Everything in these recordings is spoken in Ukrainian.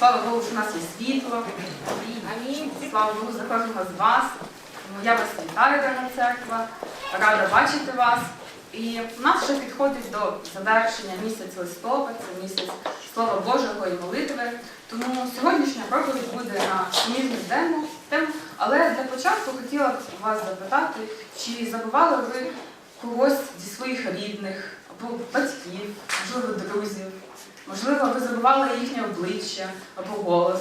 Слава Богу, що у нас є світло. Амінь. Слава Богу за кожного з вас. Я вас вітаю, дана церква. Рада бачити вас. І у нас вже підходить до завершення місяць листопад, це місяць Слова Божого і молитви. Тому сьогоднішня проповідь буде на тему, тему. Але для початку хотіла б вас запитати, чи забували ви когось зі своїх рідних або батьків, можливо, друзів. Можливо, ви забували їхнє обличчя або голос.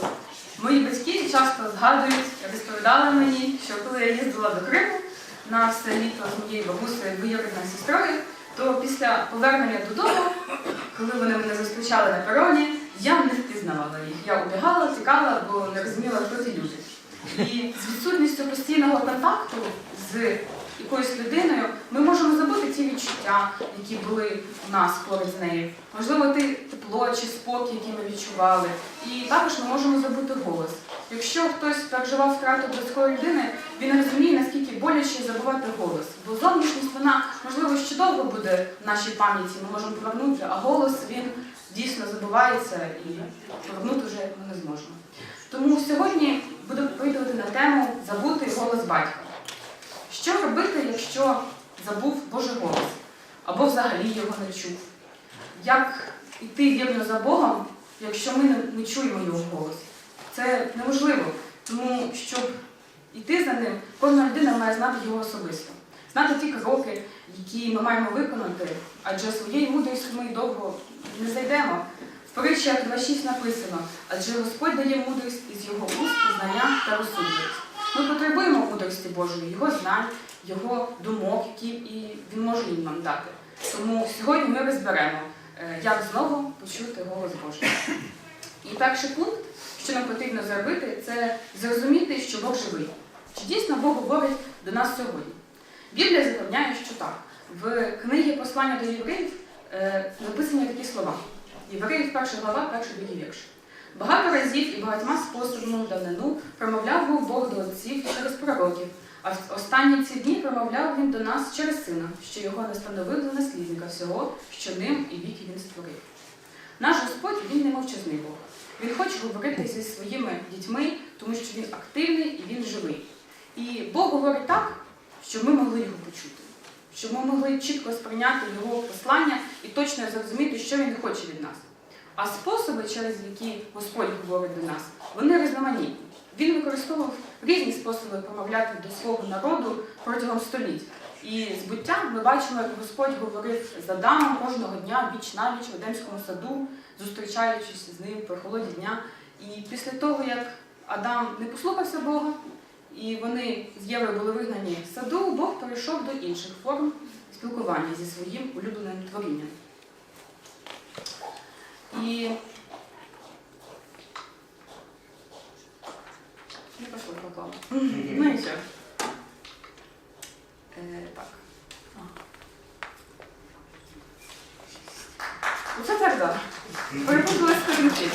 Мої батьки часто згадують, розповідали мені, що коли я їздила до Криму на все літо з моєю бабусею двоюрідною сестрою, то після повернення додому, коли вони мене зустрічали на пероні, я не впізнавала їх. Я убігала, тікала, бо не розуміла, хто ці люди. І з відсутністю постійного контакту з якоюсь людиною ми можемо забути ті відчуття, які були у нас поруч з нею. Можливо, те тепло чи спокій, який ми відчували. І також ми можемо забути голос. Якщо хтось переживав втрату близької людини, він розуміє, наскільки боляче забувати голос. Бо зовнішність вона, можливо, ще довго буде в нашій пам'яті, ми можемо повернути, а голос він дійсно забувається і повернути вже ми не зможемо. Тому сьогодні буду відповідати на тему Забути голос батька. Що робити, якщо забув Божий голос? Або взагалі його не чув? Як йти вірно за Богом, якщо ми не, чуємо його голос? Це неможливо, тому щоб йти за ним, кожна людина має знати його особисто, знати ті кроки, які ми маємо виконати, адже своєї мудрості ми довго не зайдемо. В притчах 2.6 написано, адже Господь дає мудрість із його уст, знання та розсудливість. Ми потребуємо мудрості Божої, його знань, його думок, які і він може їм нам дати. Тому сьогодні ми розберемо, е, як знову почути голос Божий. І перший пункт, що нам потрібно зробити, це зрозуміти, що Бог живий. Чи дійсно Бог говорить до нас сьогодні? Біблія запевняє, що так. В книгі Послання до євреїв е, написані такі слова. Євреїв, перша глава, перший другий вірш. Багато разів і багатьма способами в давнину промовляв був Бог до отців через пророків, а останні ці дні промовляв він до нас через сина, що його не становив за наслідника всього, що ним і віки він створив. Наш Господь він не мовчазний Бог. Він хоче говорити зі своїми дітьми, тому що він активний і він живий. І Бог говорить так, щоб ми могли його почути, щоб ми могли чітко сприйняти його послання і точно зрозуміти, що він хоче від нас. А способи, через які Господь говорить до нас, вони різноманітні. Він використовував різні способи промовляти до свого народу протягом століть. І з ми бачимо, як Господь говорив з Адамом кожного дня, віч на віч в Едемському саду, зустрічаючись з ним при холоді дня. І після того, як Адам не послухався Бога, і вони з Євою були вигнані з саду, Бог перейшов до інших форм спілкування зі своїм улюбленим творінням. І не пішло попало. Ну нічого. Е, так. А. Оце так, так. Перепутали сторінки.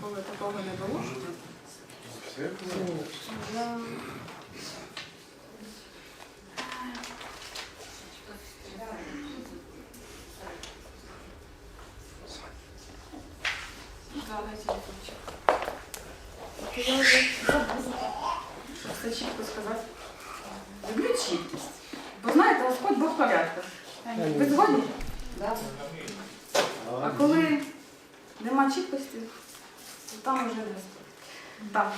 Коли такого не було. Я... Давайте телефончик. Я вже забула, щоб чітко сказати. Люблю чіткість. Бо знаєте, Господь Бог порядку. Ви згодні? Да. А коли нема чіткості, то там вже не Так.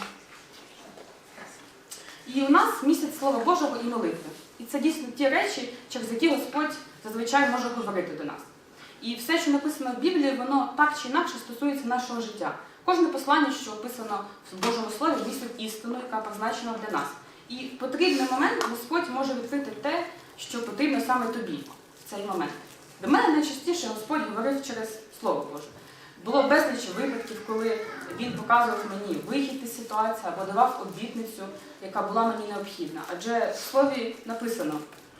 І у нас місяць Слова Божого і молитви. І це дійсно ті речі, через які Господь зазвичай може говорити до нас. І все, що написано в Біблії, воно так чи інакше стосується нашого життя. Кожне послання, що описано в Божому Слові, містить істину, яка позначена для нас. І в потрібний момент Господь може відкрити те, що потрібно саме тобі в цей момент. До мене найчастіше Господь говорив через Слово Боже. Було безліч випадків, коли він показував мені вихід із ситуації або давав обітницю, яка була мені необхідна. Адже в слові написано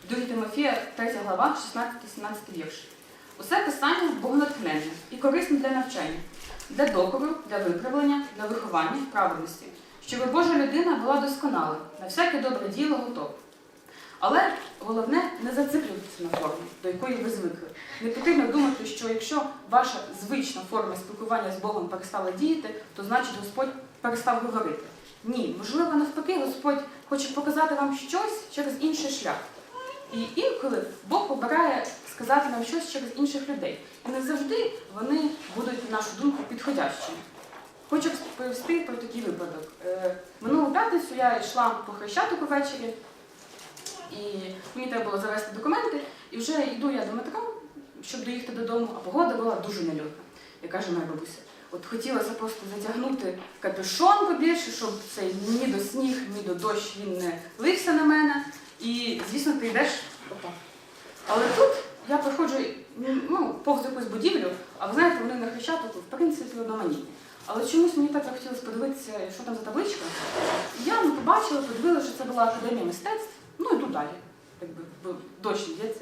в 2 Тимофія, 3 глава, 16-17 вірш. Усе писання богонатхненне і корисне для навчання, для докору, для виправлення, для виховання праведності, щоб Божа людина була досконала, на всяке добре діло готова. Але головне не зациклюватися на формі, до якої ви звикли. Не потрібно думати, що якщо ваша звична форма спілкування з Богом перестала діяти, то значить Господь перестав говорити. Ні, можливо, навпаки, Господь хоче показати вам щось через інший шлях. І інколи Бог обирає сказати нам щось через інших людей. І не завжди вони будуть, на нашу думку, підходящими. Хочу розповісти про такий випадок. Е, Минулу п'ятницю я йшла по хрещатику ввечері, і мені треба було завести документи, і вже йду я до метро, щоб доїхати додому, а погода була дуже нельотна. І каже моя бабуся, от хотілося просто затягнути капюшон побільше, щоб цей ні до сніг, ні до дощ він не лився на мене. І, звісно, ти йдеш отак. Але тут я проходжу ну, повз якусь будівлю, а ви знаєте, вони на хрещатику, в принципі, одноманітні. Але чомусь мені так захотілося подивитися, що там за табличка. Я ну, побачила, подивилася, що це була академія мистецтв, ну і тут далі, якби дощ йдеться.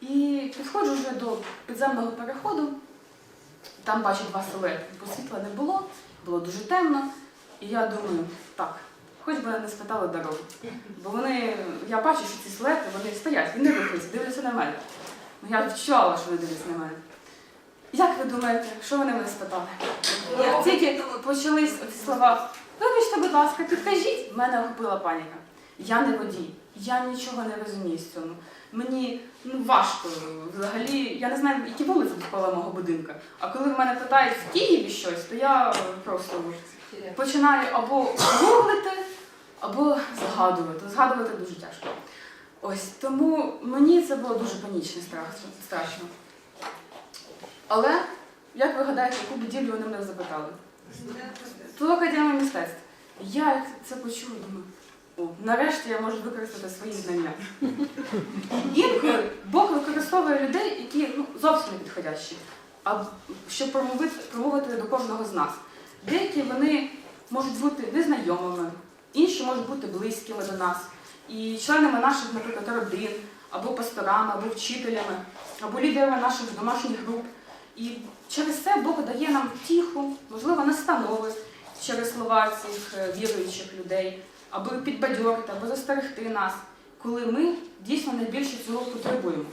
І підходжу вже до підземного переходу, там бачу два силуети, бо світла не було, було дуже темно. І я думаю, так, хоч би не спитали дорогу. Бо вони, я бачу, що ці силуети, вони стоять, вони рухаються, дивляться на мене. Ну, я відчувала, що вони дивляться на мене. Як ви думаєте, що вони мене спитали? Як тільки почались ці слова, вибачте, будь ласка, підкажіть, в мене охопила паніка. Я не водій, я нічого не розумію з цьому. Мені ну, важко взагалі, я не знаю, які вулиці довкола мого будинка. А коли в мене питають в Києві щось, то я просто починаю або гуглити, або згадувати. Згадувати дуже тяжко. Ось тому мені це було дуже панічно страшно. Але, як ви гадаєте, яку будівлю вони мене запитали? Ту академію мистецтв. Я як це почула, думаю, о, нарешті я можу використати свої знання. Інколи Бог використовує людей, які ну, зовсім не підходящі, а щоб промовити, промовити до кожного з нас. Деякі вони можуть бути незнайомими, інші можуть бути близькими до нас, і членами наших, наприклад, родин, або пасторами, або вчителями, або лідерами наших домашніх груп. І через це Бог дає нам втіху, можливо, настанови через слова цих е, віруючих людей, аби підбадьорити, або застерегти нас, коли ми дійсно найбільше цього потребуємо.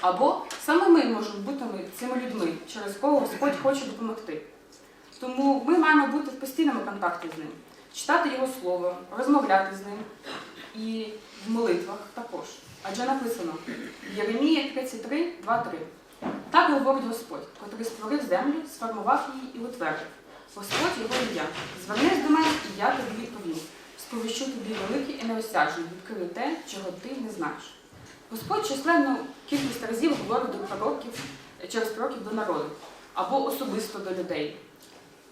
Або саме ми можемо бути ми- цими людьми, через кого Господь хоче допомогти. Тому ми маємо бути в постійному контакті з ним, читати його слово, розмовляти з ним і в молитвах також. Адже написано Єремія 33, 2, 3. Так говорить Господь, котрий створив землю, сформував її і утвердив. Господь його ім'я. Звернись до мене, і я тобі відповім. Сповіщу тобі великий і неосяжний, відкрию те, чого ти не знаєш. Господь численну кількість разів говорив до пророків через пророків до народу або особисто до людей.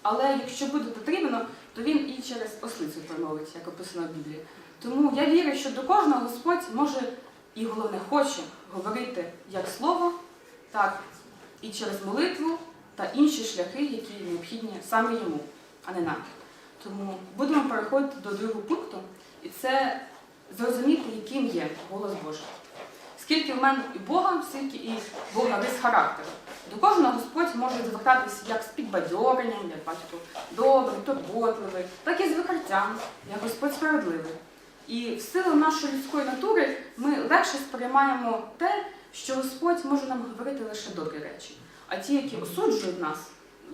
Але якщо буде потрібно, то він і через ослицю промовить, як описано в Біблії. Тому я вірю, що до кожного Господь може і головне хоче говорити як слово, так і через молитву та інші шляхи, які необхідні саме йому, а не нам. Тому будемо переходити до другого пункту, і це зрозуміти, яким є голос Божий. Скільки в мене і Бога, стільки і Бога рис характеру. До кожного Господь може звертатись як з підбадьоренням, як батько добрий, турботливий, так і з викриттям, як Господь справедливий. І в силу нашої людської натури ми легше сприймаємо те, що Господь може нам говорити лише добрі речі, а ті, які осуджують нас,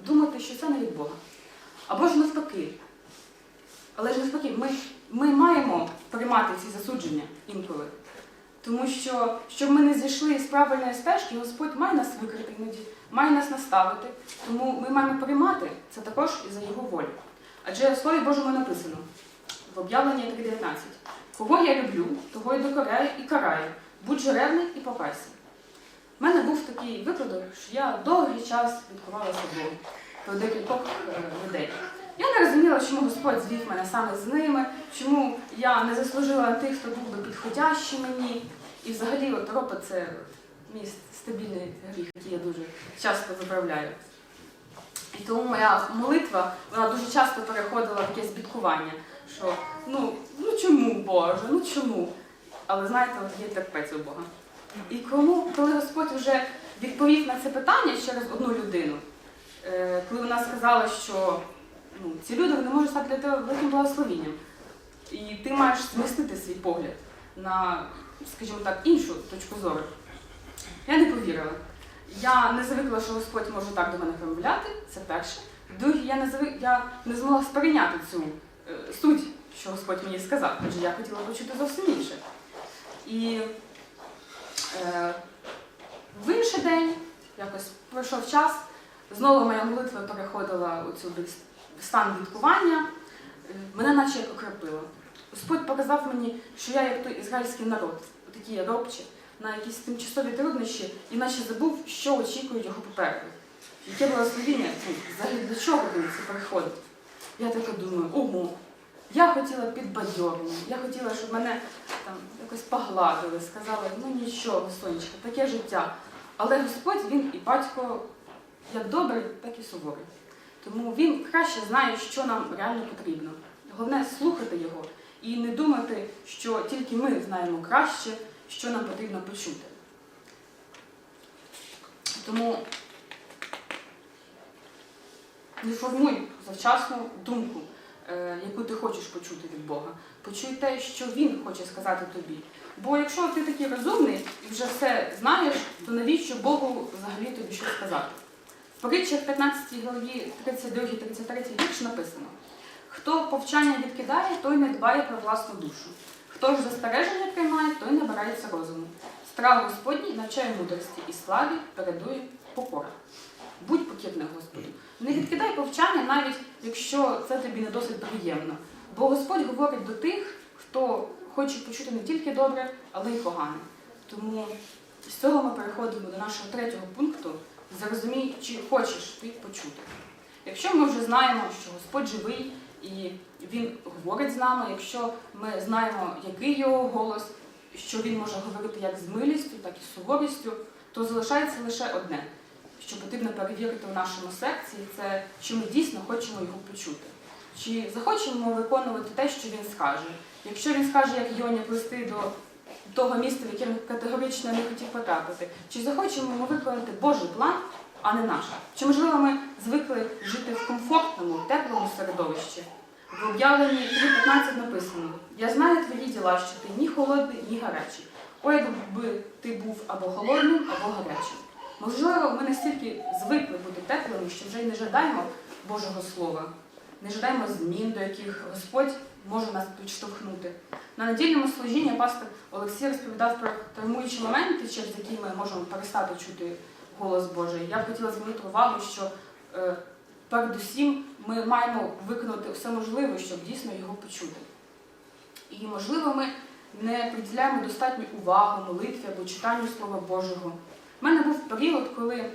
думати, що це не від Бога. Або ж навпаки. Але ж навпаки, ми, ми маємо приймати ці засудження інколи. Тому що, щоб ми не зійшли з правильної стежки, Господь має нас викрити іноді, має нас наставити. Тому ми маємо приймати це також і за його волю. Адже в Слові Божому написано в об'явленні 3.19. Кого я люблю, того й докоряю і караю. Будь же ревний і покайся. У мене був такий випадок, що я довгий час відкривалася Богу про декількох е, людей. Я не розуміла, чому Господь звів мене саме з ними, чому я не заслужила тих, хто був би підходящий мені. І взагалі от ропот – це мій стабільний гріх, який я дуже часто виправляю. І тому моя молитва вона дуже часто переходила в якесь бідкування, що ну, ну чому Боже, ну чому? Але знаєте, от є терпець у Бога. І кому, коли Господь вже відповів на це питання через одну людину, е, коли вона сказала, що ну, ці люди вони можуть стати для тебе великим благословенням, і ти маєш змістити свій погляд на скажімо так, іншу точку зору. Я не повірила. Я не звикла, що Господь може так до мене промовляти, це перше. Друге, я не звик, я не змогла сприйняти цю е, суть, що Господь мені сказав, адже я хотіла почути зовсім інше. І е, в інший день, якось пройшов час, знову моя молитва переходила у цю стан відкування, е, мене наче як окропило. Господь показав мені, що я як той ізраїльський народ, такі робчі, на якісь тимчасові труднощі, і наче забув, що очікує його попереду. Яке благословіння, взагалі для чого він це приходить? Я таке думаю, ого, я хотіла підбадьорення, я хотіла, щоб мене там якось погладили, сказали, ну нічого, сонечко, таке життя. Але Господь він і батько як добрий, так і суворий. Тому він краще знає, що нам реально потрібно. Головне слухати його і не думати, що тільки ми знаємо краще, що нам потрібно почути. Тому не формуй завчасну думку, е, яку ти хочеш почути від Бога. Почуй те, що Він хоче сказати тобі. Бо якщо ти такий розумний і вже все знаєш, то навіщо Богу взагалі тобі щось сказати? В притчах 15 главі 32-33 вірш написано: хто повчання відкидає, той не дбає про власну душу. Хто ж застереження приймає, той набирається розуму. Страх Господній навчає мудрості і славі передує покора. Будь покірний Господу. Не відкидай повчання, навіть якщо це тобі не досить приємно. Бо Господь говорить до тих, хто хоче почути не тільки добре, але й погане. Тому з цього ми переходимо до нашого третього пункту. Зрозумій, чи хочеш ти почути. Якщо ми вже знаємо, що Господь живий і Він говорить з нами, якщо ми знаємо, який його голос, що він може говорити як з милістю, так і з суворістю, то залишається лише одне, що потрібно перевірити в нашому серці, це чи ми дійсно хочемо його почути. Чи захочемо виконувати те, що він скаже. Якщо він скаже, як Йоні плисти до того місця, в яке він категорично не хотів потрапити, чи захочемо ми виконати Божий план, а не наш? Чи можливо ми звикли жити в комфортному, теплому середовищі? В об'явленні 3.15 написано: Я знаю твої діла, що ти ні холодний, ні гарячий. О, якби ти був або холодним, або гарячим. Можливо, ми настільки звикли бути теплими, що вже й не жадаємо Божого Слова, не жадаємо змін, до яких Господь може нас підштовхнути. На недільному служінні пастор Олексій розповідав про травмуючі моменти, через які ми можемо перестати чути голос Божий. Я б хотіла звернути увагу, що е, передусім ми маємо виконати все можливе, щоб дійсно його почути. І, можливо, ми не приділяємо достатньо уваги молитві або читанню Слова Божого. У мене був період, коли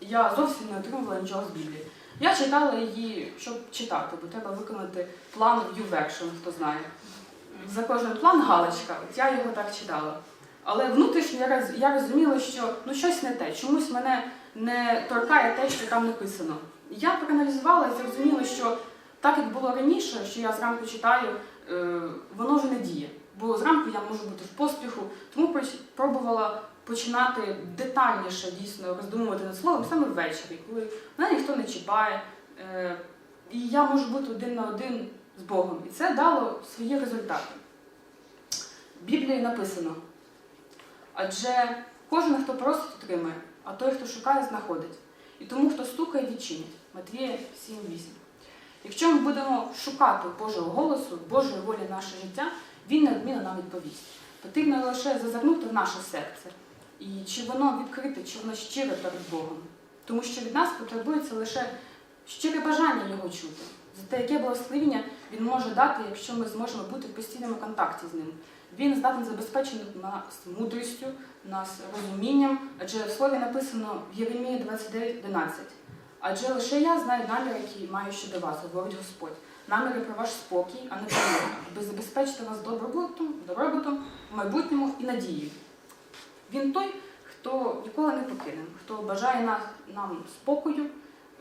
я зовсім не отримувала нічого з Біблії. Я читала її, щоб читати, бо треба виконати план YouVersion, хто знає. За кожен план галочка, от я його так читала. Але внутрішньо я роз- я розуміла, що ну щось не те, чомусь мене не торкає те, що там написано. Я проаналізувала і зрозуміла, що так як було раніше, що я зранку читаю, е, воно вже не діє. Бо зранку я можу бути в поспіху, тому пробувала починати детальніше дійсно роздумувати над словом саме ввечері, коли мене ніхто не чіпає, е, і я можу бути один на один з Богом. І це дало свої результати. В Біблії написано: адже кожен, хто просить, отримає, а той, хто шукає, знаходить. І тому, хто стукає, відчинить. Матвія 7.8. Якщо ми будемо шукати Божого голосу, Божої волі наше життя, він неодмінно нам відповість. Потрібно лише зазирнути в наше серце. І чи воно відкрите, чи воно щире перед Богом. Тому що від нас потребується лише щире бажання його чути. За те, яке благословення він може дати, якщо ми зможемо бути в постійному контакті з ним. Він здатний забезпечити нас мудрістю, нас розумінням, адже в слові написано в Єремії 29.11. Адже лише я знаю наміри, які маю щодо вас, говорить Господь. Наміри про ваш спокій, а не про мир, аби забезпечити вас добробутом, добробутом в майбутньому і надією. Він той, хто ніколи не покине, хто бажає нам спокою,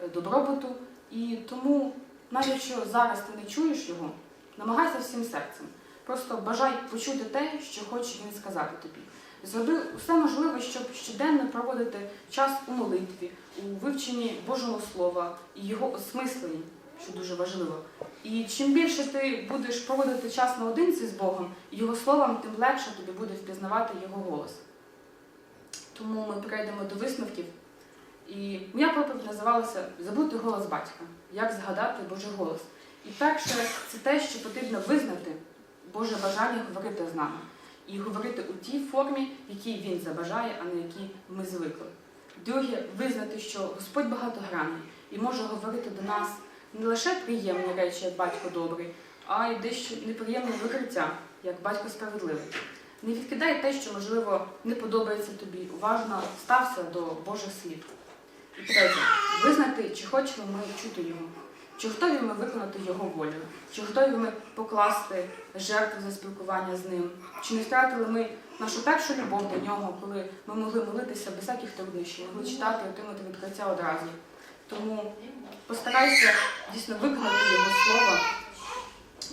е, добробуту. І тому, навіть якщо зараз ти не чуєш його, намагайся всім серцем. Просто бажай почути те, що хоче він сказати тобі. Зроби все можливе, щоб щоденно проводити час у молитві, у вивченні Божого Слова і його осмисленні. що дуже важливо. І чим більше ти будеш проводити час наодинці з Богом, Його словом, тим легше тобі буде впізнавати Його голос. Тому ми перейдемо до висновків. І моя проповідь називалася Забути голос батька. Як згадати Божий голос. І перше, це те, що потрібно визнати Боже бажання говорити з нами. І говорити у тій формі, в якій він забажає, а не якій ми звикли. Друге, визнати, що Господь багатогранний і може говорити до нас не лише приємні речі, як батько добрий, а й дещо неприємне викриття, як батько справедливий. Не відкидай те, що, можливо, не подобається тобі. Уважно стався до Божих слів. І третє, визнати, чи хочемо ми чути його, чи готові ми виконати його волю, чи готові ми покласти жертву за спілкування з ним, чи не втратили ми нашу першу любов до нього, коли ми могли молитися без всяких труднощів, могли читати і отримати відкриття одразу. Тому постарайся дійсно виконати його слово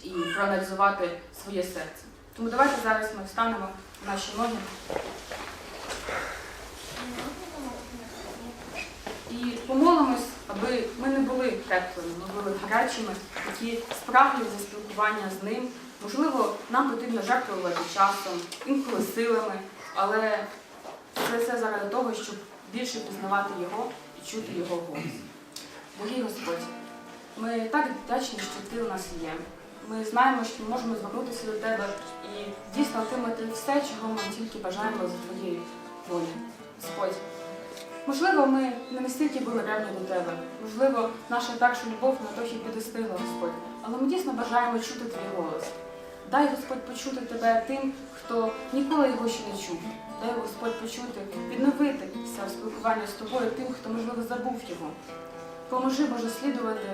і проаналізувати своє серце. Тому давайте зараз ми встанемо на наші ноги. І помолимось, аби ми не були теплими, ми були гарячими, які справді за спілкування з ним. Можливо, нам потрібно жертвувати часом, інколи силами, але це все заради того, щоб більше пізнавати його і чути його голос. Дорогий Господь, ми так вдячні, що ти у нас є. Ми знаємо, що ми можемо звернутися до тебе і дійсно отримати все, чого ми тільки бажаємо за твоєю волі. Господь. Можливо, ми не настільки були ревні до тебе. Можливо, наша перша любов на трохи підостигла, Господь. Але ми дійсно бажаємо чути твій голос. Дай Господь почути тебе тим, хто ніколи його ще не чув. Дай Господь почути, відновитися в спілкуванні з тобою тим, хто, можливо, забув його. Поможи, Боже, слідувати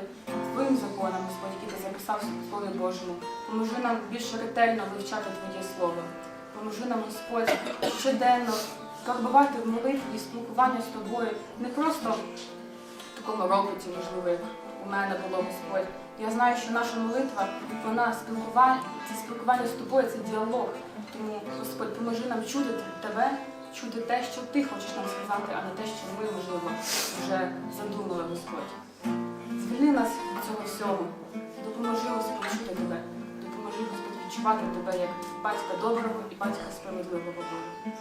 твоїм законам, Господь, які ти записав в Слові Божому. Поможи нам більш ретельно вивчати Твоє Слово. Поможи нам, Господь, щоденно карбувати в молитві спілкування з тобою не просто в такому роботі, можливо, як у мене було Господь. Я знаю, що наша молитва, вона спілкування, це спілкування з тобою, це діалог. Тому, Господь, поможи нам чути тебе, чути те, що ти хочеш нам сказати, а не те, що ми, можливо, вже задумали, Господь. Звільни нас від цього всього. Допоможи Господь чути тебе. Допоможи Господь відчувати тебе як батька доброго і батька справедливого Бога.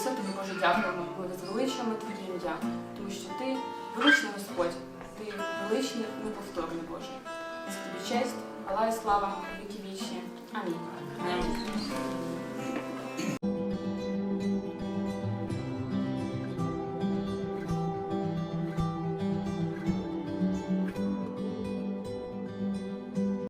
Все тобі Боже дякуємо. Ми возвеличуємо Твоє ім'я, тому що ти величний Господь, ти величний, неповторний Боже. За тобі честь, хвала і слава, віки вічні. Амінь. Амінь.